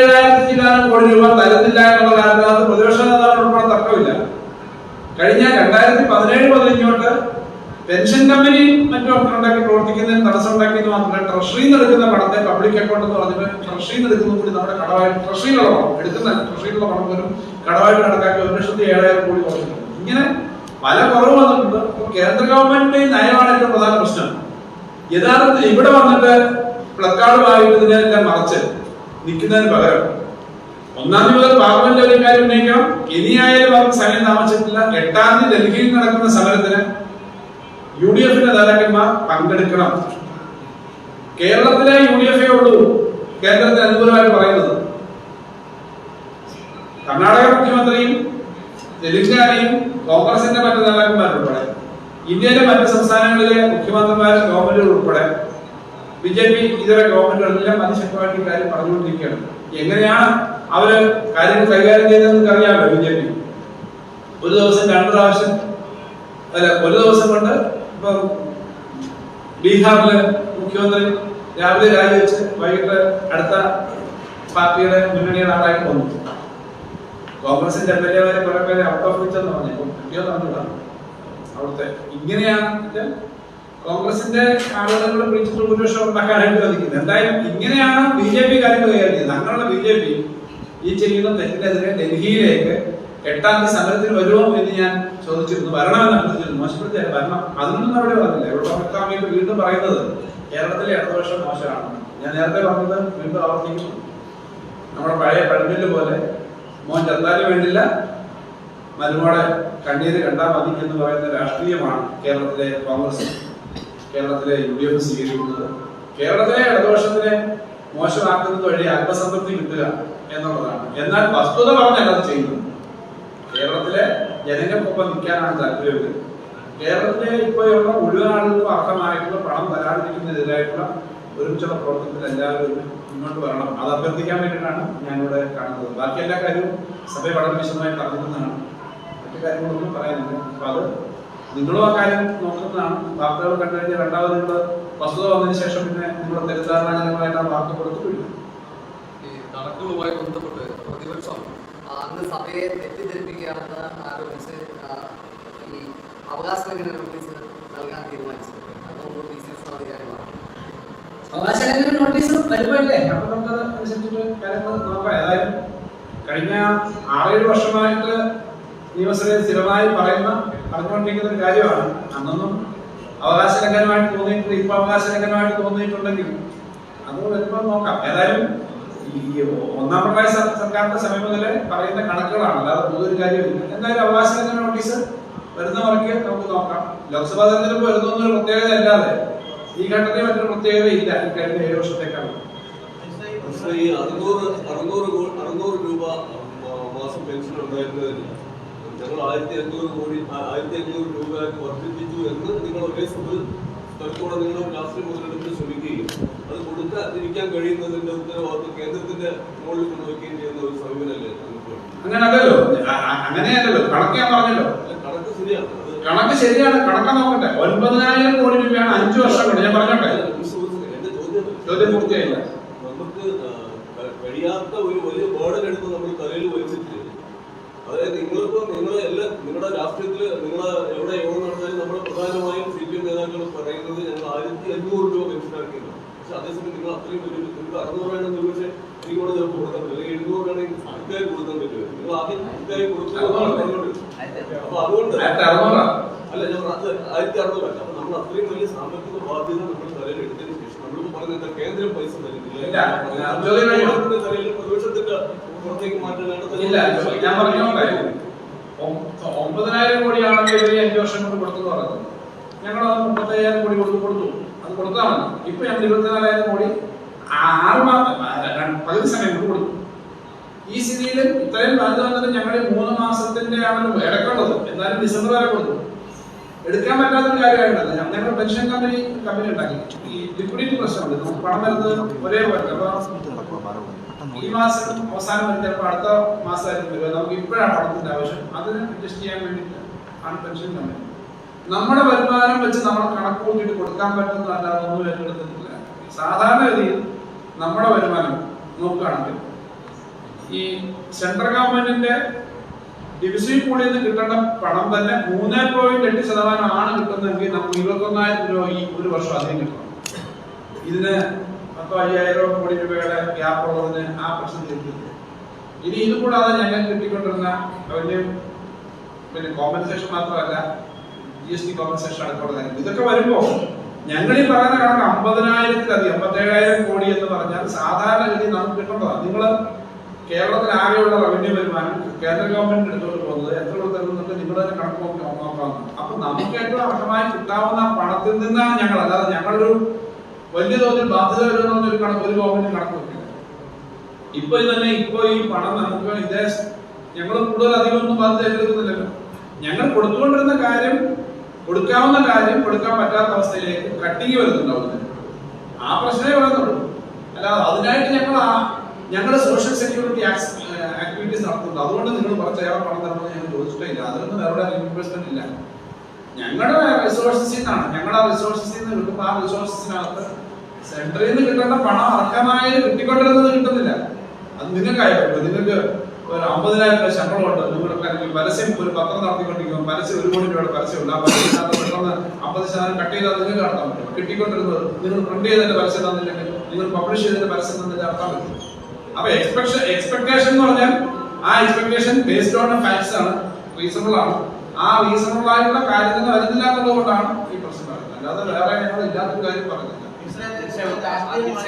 ഏഴായിരത്തി ചില്ലാനം കോടി രൂപ തരത്തില്ല എന്നുള്ള കാരണത്ത് പ്രതിപക്ഷ നേതാവ് ഉൾപ്പെടെ തർക്കമില്ല. കഴിഞ്ഞ രണ്ടായിരത്തി പതിനേഴ് പതിനഞ്ചോട്ട് പെൻഷൻ കമ്പനി മറ്റും ഉണ്ടാക്കി പ്രവർത്തിക്കുന്നതിന് തടസ്സം ഉണ്ടാക്കിയെന്ന് മാത്രമല്ല ട്രഷറിയിൽ നിന്ന് എടുക്കുന്ന പണത്തെ പബ്ലിക് അക്കൗണ്ട് എന്ന് പറഞ്ഞിട്ട് ട്രഷറിയിൽ നിന്ന് എടുക്കുന്ന കൂടി നമ്മുടെ കടമായിട്ട് ട്രഷറിയിലുള്ള പണം എടുക്കുന്ന ട്രഷറിയിലുള്ള പണം പോലും കടമായിട്ട് കണക്കാക്കി ഒരു ലക്ഷത്തി ഏഴായിരം കോടി കുറഞ്ഞിട്ടുണ്ട് ഇങ്ങനെ പല കുറവ് വന്നിട്ടുണ്ട്. കേന്ദ്ര ഗവൺമെന്റിന്റെ നയമാണ് ഏറ്റവും പ്രധാന പ്രശ്നം. യഥാർത്ഥത്തിൽ ഇവിടെ വന്നിട്ട് പ്ലക്കാർഡുമായിട്ട് ഇതിനെല്ലാം മറച്ച് നിൽക്കുന്നതിന് പകരം ഒന്നാം തീയതി പാർലമെന്റിൽ പാർലമെന്റ് ഒരു കാര്യം ഉന്നയിക്കണം ഇനിയായാലും അവർക്ക് സമയം താമസിച്ചിട്ടില്ല. എട്ടാം തീയതി ഡൽഹിയിൽ നടക്കുന്ന സമരത്തിന് യു ഡി എഫിന്റെ നേതാക്കന്മാർ പങ്കെടുക്കണം. കേരളത്തിലെ യു ഡി എഫേ ഉള്ളൂ കേന്ദ്രത്തിന് അനുകൂലമായി പറയുന്നത്. കർണാടക മുഖ്യമന്ത്രിയും തെലുങ്കാനയും കോൺഗ്രസിന്റെ മറ്റു നേതാക്കന്മാരുൾപ്പെടെ ഇന്ത്യയിലെ മറ്റ് സംസ്ഥാനങ്ങളിലെ മുഖ്യമന്ത്രിമാരും ഗവൺമെന്റുകൾ ഉൾപ്പെടെ ബി ജെ പി ഇതര ഗവൺമെന്റുകളെല്ലാം അതിശക്തമായിട്ട് കാര്യം പറഞ്ഞുകൊണ്ടിരിക്കുകയാണ്. എങ്ങനെയാണ് അവർ കാര്യങ്ങൾ കൈകാര്യം ചെയ്തതെന്ന് അറിയാമല്ലോ ബി ജെ പി? ഒരു ദിവസം രണ്ട് പ്രാവശ്യം അല്ല ഒരു ദിവസം കൊണ്ട് ഇപ്പൊ ബീഹാറിലെ മുഖ്യമന്ത്രി രാവിലെ രാജിവെച്ച് വൈകിട്ട് അടുത്ത പാർട്ടിയുടെ മുന്നണിയുടെ ആളായിട്ട് വന്നു. കോൺഗ്രസിന്റെ എം എൽ എമാരെ കുറെ പേരെ ഔട്ട് ഓഫ് എന്ന് പറഞ്ഞു അവിടുത്തെ ഇങ്ങനെയാണ് കോൺഗ്രസിന്റെ ആളുകളെ വിളിച്ചിട്ട് ഭൂരിപക്ഷം ഉണ്ടാക്കാനായിട്ട് സാധിക്കുന്നത് എന്തായാലും ഇങ്ങനെയാണ് ബി ജെ പി കാര്യങ്ങൾ കൈകാര്യം ചെയ്യുന്നത് അങ്ങനെയുള്ള ബി ജെ പി ഈ ചെയ്യുന്ന തെറ്റിനെതിരെ ഡൽഹിയിലേക്ക് എട്ടാം തീയതി സമരത്തിന് വരുമോ എന്ന് ഞാൻ ചോദിച്ചിരുന്നു. വരണമെന്ന് അഭ്യർത്ഥിച്ചിരുന്നു മോശപ്പെടുത്തിയാൽ വരണം. അതിനൊന്നും അവിടെ പറഞ്ഞില്ല ഇവിടെ വ്യക്തമായിട്ട് വീണ്ടും പറയുന്നത് കേരളത്തിലെ ഇടതുപക്ഷം മോശമാണ്. ഞാൻ നേരത്തെ പറഞ്ഞത് വീണ്ടും ആവർത്തിക്കുന്നു. നമ്മുടെ പഴയ പഴമ്പിൽ പോലെ മോൻ ചത്താലും വേണ്ടില്ല മരുമോടെ കണ്ണീര് കണ്ടാൽ മതി എന്ന് പറയുന്ന രാഷ്ട്രീയമാണ് കേരളത്തിലെ കോൺഗ്രസ്. കേരളത്തിലെ യു ഡി എഫ് സ്വീകരിക്കുന്നത്. കേരളത്തിലെ ഇടതുപക്ഷത്തിനെ മോശമാക്കുന്നത് വഴി ആത്മസംതൃപ്തി കിട്ടുക എന്നുള്ളതാണ്. എന്നാൽ വസ്തുത പറഞ്ഞല്ല അത് ചെയ്യുന്നത്. കേരളത്തിലെ ജനങ്ങൾക്കൊപ്പം നിൽക്കാനാണ് താല്പര്യം കേരളത്തിലെ ഇപ്പോഴുള്ള മുഴുവൻ ആളുകൾക്കും അർഹമായിട്ടുള്ള പണം തരാതിരിക്കുന്നതിനെതിരായിട്ടുള്ള ഒരുമിച്ചുള്ള പ്രവർത്തനത്തിൽ എല്ലാവരും മുന്നോട്ട് വരണം. അത് അഭ്യർത്ഥിക്കാൻ വേണ്ടിയിട്ടാണ് ഞാനിവിടെ കാണുന്നത്. ബാക്കി എല്ലാ കാര്യവും സഭയെ വളരെ വിശദമായി പറഞ്ഞിരുന്നതാണ് മറ്റു കാര്യങ്ങളൊന്നും പറയാനില്ല. അപ്പൊ അത് നിങ്ങളും ആ കാര്യം നോക്കുന്നതാണ്. വാർത്തകൾ കണ്ടു കഴിഞ്ഞാൽ രണ്ടാമത് നിങ്ങൾ വസ്തുത വന്നതിന് ശേഷം പിന്നെ നിങ്ങളുടെ തെറ്റിദ്ധാരണാജനകമായിട്ട് ആ വാർത്ത കൊടുത്തിട്ടില്ല ഈ കണക്കുകളുമായി ബന്ധപ്പെട്ട് പ്രതിപക്ഷം അന്ന് സഭയെ തെറ്റിദ്ധരിപ്പിക്കാവുന്ന ആരോപിച്ച് ഈ അവകാശ ലംഘന നോട്ടീസ് നൽകാൻ തീരുമാനിച്ചത്. അവകാശലംഘന നോട്ടീസ് വരുമല്ലേ അപ്പൊ നമുക്ക് അനുസരിച്ചിട്ട് കാര്യങ്ങൾ നോക്കാം. ഏതായാലും കഴിഞ്ഞ ആറേഴ് വർഷമായിട്ട് നിയമസഭയിൽ സ്ഥിരമായി പറയുന്ന പറഞ്ഞുകൊണ്ടിരിക്കുന്ന ഒരു കാര്യമാണ്. അന്നൊന്നും അവകാശ ലംഘനമായിട്ട് തോന്നിയിട്ടുണ്ട് ഇപ്പൊ അവകാശ ലംഘനമായിട്ട് തോന്നിയിട്ടുണ്ടെങ്കിൽ അത് വരുമ്പോൾ നോക്കാം. ഏതായാലും ഈ ഒന്നാം പ്രകാശ സർക്കാരിന്റെ സമയം മുതൽ പറയുന്ന കണക്കുകളാണ്. അല്ലാതെ പുതിയൊരു കാര്യമില്ല. എന്തായാലും അവകാശ ലംഘന നോട്ടീസ് വരുന്ന മുറയ്ക്ക് നമുക്ക് നോക്കാം. ലോക്സഭാ തെരഞ്ഞെടുപ്പ് വരുന്നു എന്നൊരു പ്രത്യേകത അല്ലാതെ ഈ ഘട്ടത്തിൽ മറ്റൊരു പ്രത്യേകത ഇല്ല. ഈ കഴിഞ്ഞ ഏഴ് വർഷത്തേക്കാണ്. അറുന്നൂറ് അറുന്നൂറ് അറുന്നൂറ് രൂപ മാസം പെൻഷൻ ഉണ്ടായിരുന്നതിന് ഞങ്ങൾ ആയിരത്തി അഞ്ഞൂറ് കോടി ആയിരത്തി അഞ്ഞൂറ് രൂപയാക്കി വർദ്ധിപ്പിച്ചു എന്ന് നിങ്ങൾ ഒരേ സമയം സ്ഥലത്തോടെ നിങ്ങൾ രാഷ്ട്രീയ മുതലെടുത്ത് ശ്രമിക്കുകയും അത് കൊടുക്കാതിരിക്കാൻ കഴിയുന്നതിന്റെ ഉത്തരവാദിത്വം കേന്ദ്രത്തിന്റെ മുകളിൽ കൊണ്ടുവയ്ക്കുകയും ചെയ്യുന്ന ഒരു സമീപനല്ലേ അങ്ങനല്ലോ അങ്ങനെ അതല്ലോ അ- അ- അങ്ങനെയല്ലല്ലോ. കണക്ക് ഞാൻ പറഞ്ഞല്ലോ. കണക്ക് ശരിയാണ്. കണക്ക് ശരിയാണ്. കണക്ക് നോക്കട്ടെ. ഒൻപതിനായിരം കോടി രൂപയാണ് അഞ്ചു വർഷം കൊണ്ട്. ഞാൻ പറഞ്ഞോട്ടെ? ചോദ്യം പൂർത്തിയായില്ല. നമുക്ക് കഴിയാത്ത ഒരു വലിയ ബോർഡൻ എടുത്ത് നമ്മൾ തലയിൽ വഹിച്ചിട്ട് അതായത് നിങ്ങളെ എല്ലാ നിങ്ങളുടെ രാഷ്ട്രീയത്തിൽ നിങ്ങൾ എവിടെ യോഗം നടന്നാലും നമ്മൾ പ്രധാനമായും സി പി എം നേതാക്കൾ പറയുന്നത് ഞങ്ങൾ ആയിരത്തി അഞ്ഞൂറ് രൂപ പെൻഷനാക്കിയിരുന്നു പക്ഷെ അതേസമയം നിങ്ങൾ അത്രയും വലിയ നിങ്ങൾക്ക് അറുന്നൂറ് വേണമെന്ന് ചോദിച്ചാൽ എനിക്ക് കൂടെ ചിലപ്പോൾ കൊടുക്കാൻ പറ്റും അല്ലെങ്കിൽ എഴുന്നൂറ് വേണമെങ്കിൽ സർക്കാർ കൊടുക്കാൻ പറ്റുമോ നിങ്ങൾ ആദ്യം സർക്കാർ കൊടുക്കുന്നത് അപ്പൊ അതുകൊണ്ട് ആയിരത്തി അറുന്നൂറാ? അല്ല ഞാൻ ആയിരത്തി അറുന്നൂറല്ല അപ്പൊ നമ്മൾ അത്രയും വലിയ സാമ്പത്തിക ബാധ്യത നമ്മൾ തലയിൽ എടുത്തതിന് ശേഷം നമ്മളിപ്പോ പറയുന്നത് കേന്ദ്രം പൈസ തരുന്നില്ല. തലയിൽ പ്രതിപക്ഷത്തിന്റെ പുറത്തേക്ക് മാറ്റാനാണ് ഞാൻ പറഞ്ഞോട്ടെ ഒ- ഒമ്പതിനായിരം കോടിയാണെങ്കിൽ ഇവർ അഞ്ചു വർഷം കൊണ്ട് കൊടുത്തെന്ന് പറഞ്ഞു ഞങ്ങൾ അത് മുപ്പത്തയ്യായിരം കോടി കൊടുത്തു കൊടുത്തു. അത് കൊടുത്താണ്. ഇപ്പൊ ഞങ്ങൾ ഇരുപത്തിനാലായിരം കോടി ആറ് മാസം പകുതി സമയം കൊണ്ട് കൊടുത്തു. ഈ സ്ഥിതിയിൽ ഇത്രയും ബാധ്യത വന്നിട്ട് ഞങ്ങൾ മൂന്ന് മാസത്തിന്റെ ആണ് ഇടക്കുള്ളത്. എന്നാലും ഡിസംബർ വരെ കൊടുത്തു. എടുക്കാൻ പറ്റാത്തൊരു കാര്യമായിട്ടത് ഞങ്ങൾ പെൻഷൻ കമ്പനി കമ്പനി ഉണ്ടാക്കി. ഈ ലിക്വിഡിറ്റി പ്രശ്നമുണ്ട്. പണം വരുന്നത് ഒരേ പോലെ. ഈ മാസം അവസാനം വരും ചിലപ്പോൾ അടുത്ത മാസമായിരിക്കും വരിക. നമുക്ക് ഇപ്പോഴാണ് പണത്തിന്റെ ആവശ്യം. അതിന് അഡ്ജസ്റ്റ് ചെയ്യാൻ വേണ്ടിയിട്ട് ആണ് പെൻഷൻ കമ്പനി നമ്മുടെ വരുമാനം വെച്ച് നമ്മൾ കണക്ക് കൂട്ടിയിട്ട് കൊടുക്കാൻ പറ്റുന്ന അല്ലാതെ ഒന്നും ഏറ്റെടുത്തിട്ടില്ല. സാധാരണഗതിയിൽ നമ്മുടെ വരുമാനം നോക്കുകയാണെങ്കിൽ ഈ സെൻട്രൽ ഗവൺമെന്റിന്റെ ഡിവിസി കൂടി നിന്ന് കിട്ടേണ്ട പണം തന്നെ മൂന്ന് പോയിന്റ് എട്ട് ശതമാനം ആണ് കിട്ടുന്നതെങ്കിൽ നമുക്ക് ഇരുപത്തൊന്നായിരം രൂപ ഈ ഒരു വർഷം അധികം കിട്ടണം. ഇതിന് പത്തോ അയ്യായിരം കോടി രൂപയുടെ ഗ്യാപ്പ് ഉള്ളതിന് ആ പ്രശ്നം തീർക്കില്ല ഇനി ഇത് കൂടാതെ ഞങ്ങൾ കിട്ടിക്കൊണ്ടിരുന്ന റവന്യൂ പിന്നെ കോമ്പൻസേഷൻ മാത്രമല്ല ജി എസ് ടി കോമ്പൻസേഷൻ അടക്കമുള്ള കാര്യം. ഇതൊക്കെ വരുമ്പോൾ ഞങ്ങൾ ഈ പറയുന്ന കണക്ക് അമ്പതിനായിരത്തിലധികം അമ്പത്തേഴായിരം കോടി എന്ന് പറഞ്ഞാൽ സാധാരണ ഗതി നമുക്ക് കിട്ടേണ്ടതാണ്. നിങ്ങൾ കേരളത്തിൽ ആകെയുള്ള റവന്യൂ വരുമാനം കേന്ദ്ര ഗവൺമെന്റ് എടുത്തുകൊണ്ട് പോകുന്നത് എത്ര കൊടുത്തിരുന്നുണ്ട് നിങ്ങൾ തന്നെ കണക്ക് നോക്കി നോക്കാവുന്നതാണ്. അപ്പൊ നമുക്ക് ഏറ്റവും അർഹമായി കിട്ടാവുന്ന പണത്തിൽ നിന്നാണ് ഞങ്ങൾ അല്ലാതെ ഞങ്ങളൊരു വലിയ തോതിൽ ബാധ്യത വരുമെന്ന് ഒരു കണക്ക് ഒരു ഗവൺമെന്റ് കണക്ക് വെക്കില്ല ഇപ്പൊ തന്നെ ഇപ്പൊ ഈ പണം നമുക്ക് ഇതേ ഞങ്ങൾ കൂടുതൽ അധികം ഒന്നും ബാധ്യത ഏറ്റെടുക്കുന്നില്ലല്ലോ. ഞങ്ങൾ കൊടുത്തുകൊണ്ടിരുന്ന കാര്യം കൊടുക്കാവുന്ന കാര്യം കൊടുക്കാൻ പറ്റാത്ത അവസ്ഥയിലേക്ക് കട്ടിങ് വരുന്നുണ്ടാവുന്നത് ആ പ്രശ്നമേ വരുന്നുള്ളൂ അല്ലാതെ അതിനായിട്ട് ഞങ്ങൾ ആ ഞങ്ങളുടെ സോഷ്യൽ സെക്യൂരിറ്റി ആക്ടിവിറ്റീസ് നടത്തുന്നുണ്ട്. അതുകൊണ്ട് നിങ്ങൾ കുറച്ചേറെ പണം തരണമെന്ന് ഞങ്ങൾ ചോദിച്ചിട്ടില്ല. അതിലൊന്നും വേറെ ഇൻവെസ്റ്റ്മെന്റ് ഇല്ല. ഞങ്ങളുടെ റിസോഴ്സസിൽ നിന്നാണ് ഞങ്ങളുടെ റിസോഴ്സസിൽ നിന്ന് കിട്ടുമ്പോൾ ആ റിസോഴ്സസിനകത്ത് സെൻട്രലിൽ നിന്ന് കിട്ടേണ്ട പണം അർഹമായി കിട്ടിക്കൊണ്ടിരുന്നത് കിട്ടുന്നില്ല. അത് നിങ്ങൾക്കായിക്കോട്ടെ നിങ്ങൾക്ക് ഒരു അമ്പതിനായിരം രൂപ ശമ്പളം ഉണ്ട്. നിങ്ങൾക്ക് പരസ്യം ഒരു പത്രം നടത്തിക്കൊണ്ടിരിക്കുമ്പോൾ പരസ്യം ഒരു കോടി രൂപയുടെ പരസ്യമുണ്ട് ആ പരസ്യത്തിനകത്ത് പെട്ടെന്ന് അമ്പത് ശതമാനം കട്ട് ചെയ്താൽ നിങ്ങൾക്ക് നടത്താൻ പറ്റും. കിട്ടിക്കൊണ്ടിരുന്നത് നിങ്ങൾ പ്രിന്റ് ചെയ്തതിന്റെ പരസ്യം തന്നില്ലെങ്കിൽ നിങ്ങൾ പബ്ലിഷ് ചെയ്തതിന്റെ പരസ്യം തന്നില്ല നടത്താൻ പറ്റും. അപ്പൊ എക്സ്പെക്ഷൻ എക്സ്പെക്ടേഷൻ എന്ന് പറഞ്ഞാൽ ആ എക്സ്പെക്ടേഷൻ ബേസ്ഡ് ഓൺ ഫാക്ട്സ് ആണ്. റീസണബിൾ ആണ്. ആ റീസണബിൾ ആയിട്ടുള്ള കാര്യത്തിൽ വരുന്നില്ല എന്നുള്ളതുകൊണ്ടാണ് ഈ പ്രശ്നം വരുന്നത്. അല്ലാതെ വേറെ ഞങ്ങൾ ഇല്ലാത്തൊരു കാര്യം പറഞ്ഞില്ല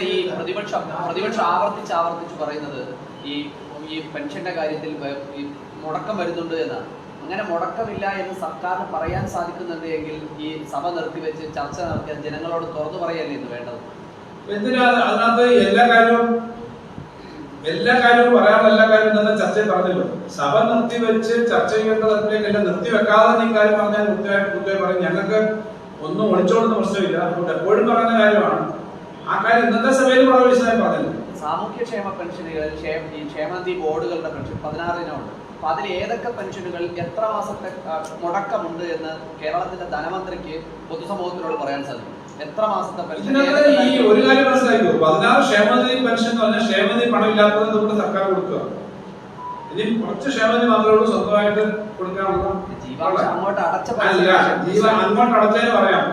ഈ പ്രതിപക്ഷം പ്രതിപക്ഷം ആവർത്തിച്ച് ആവർത്തിച്ച് പറയുന്നത് ഈ ഈ പെൻഷന്റെ കാര്യത്തിൽ ഈ മുടക്കം വരുന്നുണ്ട് എന്നാണ്. അങ്ങനെ മുടക്കമില്ല എന്ന് സർക്കാരിന് പറയാൻ സാധിക്കുന്നുണ്ട് എങ്കിൽ ഈ സഭ നിർത്തിവെച്ച് ചർച്ച നടത്തിയാൽ ജനങ്ങളോട് തുറന്നു പറയല്ലേ എന്ന് വേണ്ടത്? എന്തിനാ അതിനകത്ത് എല്ലാ കാര്യവും എല്ലാ കാര്യവും പറയാനുള്ള എല്ലാ കാര്യവും തന്നെ ചർച്ചയിൽ പറഞ്ഞല്ലോ. സഭ നിർത്തിവെച്ച് ചർച്ച ചെയ്യേണ്ട നിർത്തി വെക്കാതെ നീ കാര്യം പറഞ്ഞാൽ കൃത്യമായിട്ട് കൃത്യമായി പറയും. ഞങ്ങൾക്ക് ഒന്നും ഒളിച്ചോടുന്ന പ്രശ്നമില്ല. അതുകൊണ്ട് എപ്പോഴും പറയുന്ന കാര്യമാണ്. ആ കാര്യം ഇന്നത്തെ സഭയിൽ വളരെ വിശദമായി പറഞ്ഞല്ലോ. സാമൂഹ്യക്ഷേമ പെൻഷനുകൾ ക്ഷേമനിധി ബോർഡുകളുടെ പെൻഷൻ പതിനാറിനുണ്ട് അപ്പൊ അതിൽ ഏതൊക്കെ പെൻഷനുകൾ എത്ര മാസത്തെ മുടക്കമുണ്ട് എന്ന് കേരളത്തിന്റെ ധനമന്ത്രിക്ക് പൊതുസമൂഹത്തിനോട് പറയാൻ സാധിക്കും? എത്ര മാസത്തെ ഇതിനകത്ത് ഈ ഒരു കാര്യം മനസ്സിലാക്കൂ പതിനാറ് ക്ഷേമനിധി പെൻഷൻ എന്ന് പറഞ്ഞാൽ ക്ഷേമനിധി പണം ഇല്ലാത്തത് നമ്മുടെ സർക്കാർ കൊടുക്കുക. ഇനി കുറച്ച് ക്ഷേമനിധി മാത്രമേ ഉള്ളൂ സ്വന്തമായിട്ട് കൊടുക്കാനുള്ള. അങ്ങോട്ട് അടച്ച അല്ല ജീവ അങ്ങോട്ട് അടച്ചതിന് പറയാം.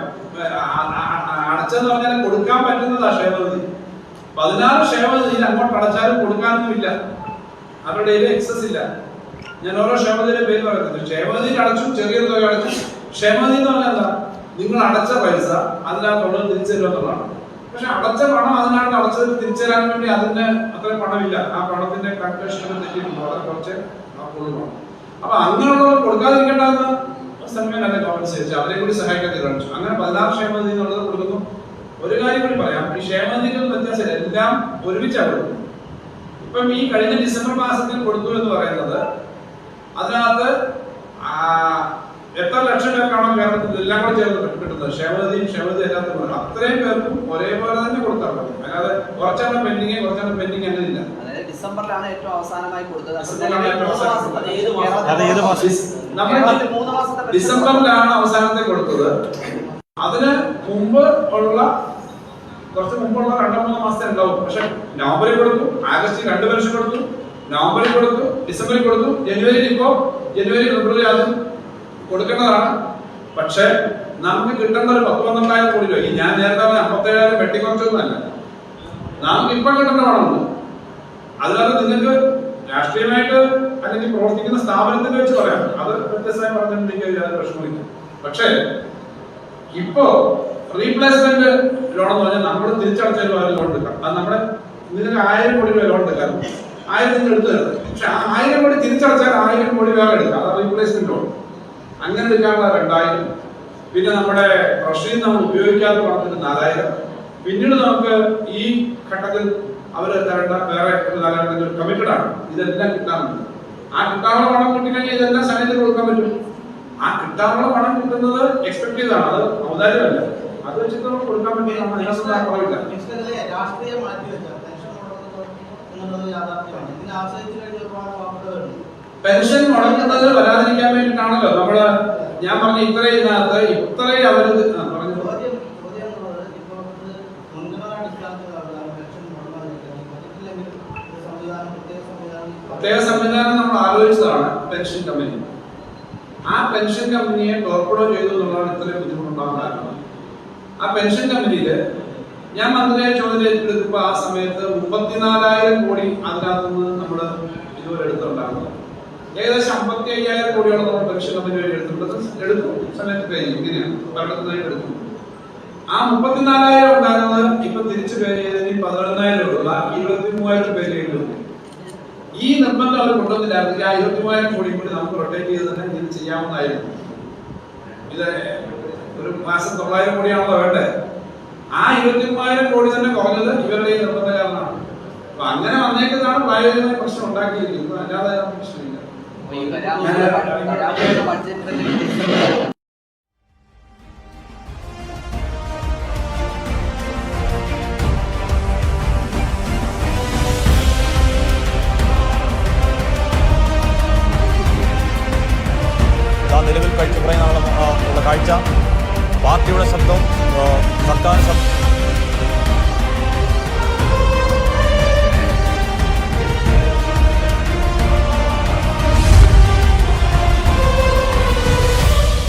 അടച്ചെന്ന് പറഞ്ഞാൽ കൊടുക്കാൻ പറ്റുന്നതാ ക്ഷേമനിധി. പതിനാറ് ക്ഷേമനിധിയിൽ അങ്ങോട്ട് അടച്ചാലും കൊടുക്കാനൊന്നും ഇല്ല അവരുടെ കയ്യിൽ എക്സസ് ഇല്ല. ഞാൻ ഓരോ ക്ഷേമനിധിയുടെ പേര് പറയുന്നത്. ക്ഷേമനിധിയിൽ അടച്ചു ചെറിയൊരു തുക അടച്ചു. ക്ഷേമനിധി എന്ന് പറഞ്ഞാൽ എന്താ? നിങ്ങൾ അടച്ച പൈസ അതിനകത്തുള്ളത് തിരിച്ചു പക്ഷെ അടച്ച പണം അതിനകത്ത് അടച്ചത് തിരിച്ചു വേണ്ടി അതിന് അത്ര പണമില്ല. ആ പണത്തിന്റെ കാൽക്കുലേഷൻ തെറ്റിയിട്ടുണ്ട് വളരെ കുറച്ച് പണം. അപ്പൊ അങ്ങനെയുള്ളവർ കൊടുക്കാതിരിക്കേണ്ടെന്ന് സമയം തന്നെ കോമ്പൻസേറ്റ് അവരെ കൂടി സഹായിക്കാൻ തീരുമാനിച്ചു. അങ്ങനെ പതിനാറ് ക്ഷേമനിധി എന്നുള്ളത് കൊടുക്കുന്നു. ഒരു കാര്യം കൂടി പറയാം. ഈ ക്ഷേമനിധിക്കൊന്നും വ്യത്യാസമില്ല എല്ലാം ഒരുമിച്ചാണ് കൊടുക്കുന്നത്. ഇപ്പം ഈ കഴിഞ്ഞ ഡിസംബർ മാസത്തിൽ കൊടുത്തു എന്ന് പറയുന്നത് അതിനകത്ത് എത്ര ലക്ഷം പേർക്കാണോ കേരളത്തിൽ എല്ലാം കൂടെ ചേർന്ന് കിട്ടുന്നത്? ക്ഷേമനിധിയും ക്ഷേമതയും എല്ലാത്തും കൂടെ അത്രയും പേർക്കും ഒരേപോലെ തന്നെ കൊടുത്താൽ മതി. അല്ലാതെ കുറച്ചെണ്ണം പെൻഡിങ് കുറച്ചെണ്ണം പെൻഡിങ് അങ്ങനെ ഇല്ല. അതായത് ഡിസംബറിലാണ് ഏറ്റവും അവസാനമായി കൊടുത്തത്. ഡിസംബറിലാണ് അവസാനത്തെ കൊടുത്തത്. അതിന് മുമ്പ് ഉള്ള കുറച്ച് മുമ്പുള്ള രണ്ടോ മൂന്നോ മാസത്തെ ഉണ്ടാവും. പക്ഷെ നവംബറിൽ കൊടുത്തു ആഗസ്റ്റ് രണ്ട് വർഷം കൊടുത്തു നവംബറിൽ കൊടുത്തു ഡിസംബറിൽ കൊടുത്തു ജനുവരിയിൽ ഇപ്പോ ജനുവരി ഫെബ്രുവരി അതും കൊടുക്കേണ്ടതാണ്. പക്ഷെ നമുക്ക് കിട്ടേണ്ട ഒരു പത്ത് പന്ത്രണ്ടായിരം കോടി രൂപ. ഞാൻ നേരത്തെ പറഞ്ഞ അമ്പത്തേഴായിരം വെട്ടിക്കുറച്ചൊന്നുമല്ല നമുക്ക് ഇപ്പൊ കിട്ടേണ്ട പണമുണ്ട്. അതിനകത്ത് നിങ്ങൾക്ക് രാഷ്ട്രീയമായിട്ട് അല്ലെങ്കിൽ പ്രവർത്തിക്കുന്ന സ്ഥാപനത്തിൽ വെച്ച് പറയാം. അത് വ്യത്യസ്തമായി പറഞ്ഞിട്ടുണ്ടെങ്കിൽ യാതൊരു പ്രശ്നമില്ല. പക്ഷേ ഇപ്പോ റീപ്ലേസ്മെന്റ് ലോൺ എന്ന് പറഞ്ഞാൽ നമ്മൾ തിരിച്ചടച്ചാലും അവർ ലോൺ എടുക്കാം അത് നമ്മുടെ നിങ്ങൾക്ക് ആയിരം കോടി രൂപ ലോൺ എടുക്കാം ആയിരത്തിന് എടുത്തു തരാം പക്ഷെ ആ ആയിരം കോടി തിരിച്ചടച്ചാൽ ആയിരം കോടി രൂപ എടുക്കാം. അത് റീപ്ലേസ്മെന്റ് ലോൺ അങ്ങനെ എടുക്കാനുള്ള രണ്ടായിരം. പിന്നെ നമ്മുടെ ട്രഷറിയിൽ നമ്മൾ ഉപയോഗിക്കാത്ത പറഞ്ഞിട്ട് നാലായിരം. പിന്നീട് നമുക്ക് ഈ ഘട്ടത്തിൽ അവർ തരേണ്ട വേറെ ഒരു കമ്മിറ്റഡ് ആണ്. ഇതെല്ലാം കിട്ടാനുണ്ട് ആ കിട്ടാനുള്ള പണം കിട്ടിക്കഴിഞ്ഞാൽ ഇതെല്ലാം സമയത്ത് കൊടുക്കാൻ പറ്റും. ആ കിട്ടാനുള്ള പണം കിട്ടുന്നത് എക്സ്പെക്ട് ചെയ്താണ് അത് ഔദാര്യമല്ല അത് വെച്ചിട്ട് നമുക്ക് കൊടുക്കാൻ പറ്റുന്ന വരുന്നത് പെൻഷൻ മുടങ്ങുന്നത് വരാതിരിക്കാൻ വേണ്ടിട്ടാണല്ലോ നമ്മൾ ഞാൻ പറഞ്ഞ ഇത്രയും ഇതിനകത്ത് ഇത്രയും അവർ പറഞ്ഞു. പ്രത്യേക സംവിധാനം പ്രത്യേക സംവിധാനം നമ്മൾ ആലോചിച്ചതാണ് പെൻഷൻ കമ്പനി. ആ പെൻഷൻ കമ്പനിയെ ടോർപ്പിഡോ ചെയ്തു എന്നുള്ളതാണ് ഇത്രയും ബുദ്ധിമുട്ടുണ്ടാകാൻ കാരണം. ആ പെൻഷൻ കമ്പനിയിൽ ഞാൻ മന്ത്രിയെ ചോദ്യം ചെയ്തിട്ട് ആ സമയത്ത് മുപ്പത്തിനാലായിരം കോടി അതിനകത്തുനിന്ന് നമ്മൾ ഇതുവരെ എടുത്തുണ്ടാകുന്നത് ഏകദേശം അമ്പത്തി അയ്യായിരം കോടിയോളം നമ്മൾ കമ്പനി വഴി എടുത്തിട്ടുണ്ട് എടുക്കും സമയത്ത് കഴിഞ്ഞു. ഇങ്ങനെയാണ്. ഭരണത്തിനായിട്ട് എടുക്കും ആ മുപ്പത്തിനാലായിരം ഉണ്ടാകുന്നത് ഇപ്പൊ തിരിച്ചു പേ ചെയ്തതിന് പതിനെണ്ണായിരം ഉള്ളൂ ഇരുപത്തി മൂവായിരം പേര് ചെയ്തു. ഈ നിർബന്ധം അവർ കൊണ്ടുവന്നില്ലായിരുന്നെങ്കിൽ ആ ഇരുപത്തി മൂവായിരം കോടി കൂടി നമുക്ക് റൊട്ടേറ്റ് ചെയ്ത് തന്നെ ഇത് ചെയ്യാവുന്നതായിരുന്നു. ഇത് ഒരു മാസം തൊള്ളായിരം കോടിയാണല്ലോ വേണ്ടേ? ആ ഇരുപത്തി മൂവായിരം കോടി തന്നെ കുറഞ്ഞത് ഇവരുടെ ഈ നിർബന്ധ കാരണമാണ് അപ്പൊ അങ്ങനെ വന്നേക്കുന്നതാണ് പ്രായോഗികമായ പ്രശ്നം ഉണ്ടാക്കിയിരിക്കുന്നത്. അല്ലാതെ പ്രശ്നമില്ല. ഇതാ നിലവിൽ നാളും ഉള്ള കാഴ്ച. പാർട്ടിയുടെ ശബ്ദം സർക്കാർ ശബ്ദം.